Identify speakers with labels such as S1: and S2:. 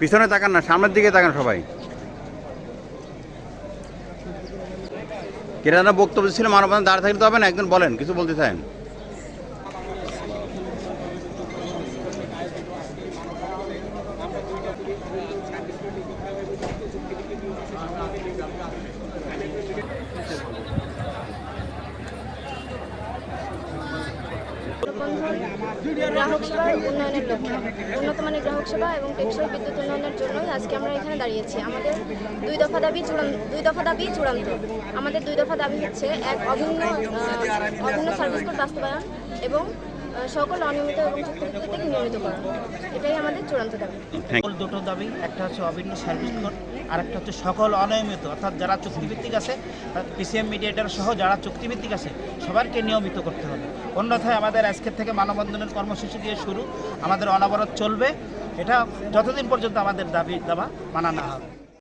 S1: পিছনে তাকান না সামনের দিকে তাকান সবাই। কেরানা বক্তব্য ছিল মানববন্ধন দাঁড় থাকতে হবে না একজন বলেন কিছু বলতে চান?
S2: গ্রাহক সেবা উন্নয়নের লক্ষ্যে। উন্নত মানের গ্রাহক সেবা এবং টেকসই বিদ্যুৎ উন্নয়নের জন্যই আজকে আমরা এখানে দাঁড়িয়েছি। আমাদের দুই দফা দাবি চূড়ান্ত দুই দফা দাবি চূড়ান্ত। আমাদের দুই দফা দাবি হচ্ছে, এক অভিন্ন অভিন্ন সার্ভিস কোড বাস্তবায়ন এবং সকল অনিয়মিত এবং চুক্তিভিত্তিক নিয়মিতকরণ এটাই আমাদের চূড়ান্ত দাবি।
S3: দুটো দাবি, একটা হচ্ছে অভিন্ন সার্ভিস কোড, আর একটা হচ্ছে সকল অনিয়মিত, অর্থাৎ যারা চুক্তিভিত্তিক আছে পিসিএম মিডিয়েটার সহ যারা চুক্তিভিত্তিক আছে, সবারকে নিয়মিত করতে হবে। অন্যথায় আমাদের আজকের থেকে মানববন্ধনের কর্মসূচি দিয়ে শুরু। আমাদের অনবরত চলবে। এটা যতদিন পর্যন্ত আমাদের দাবি, দাবা মানা না হবে।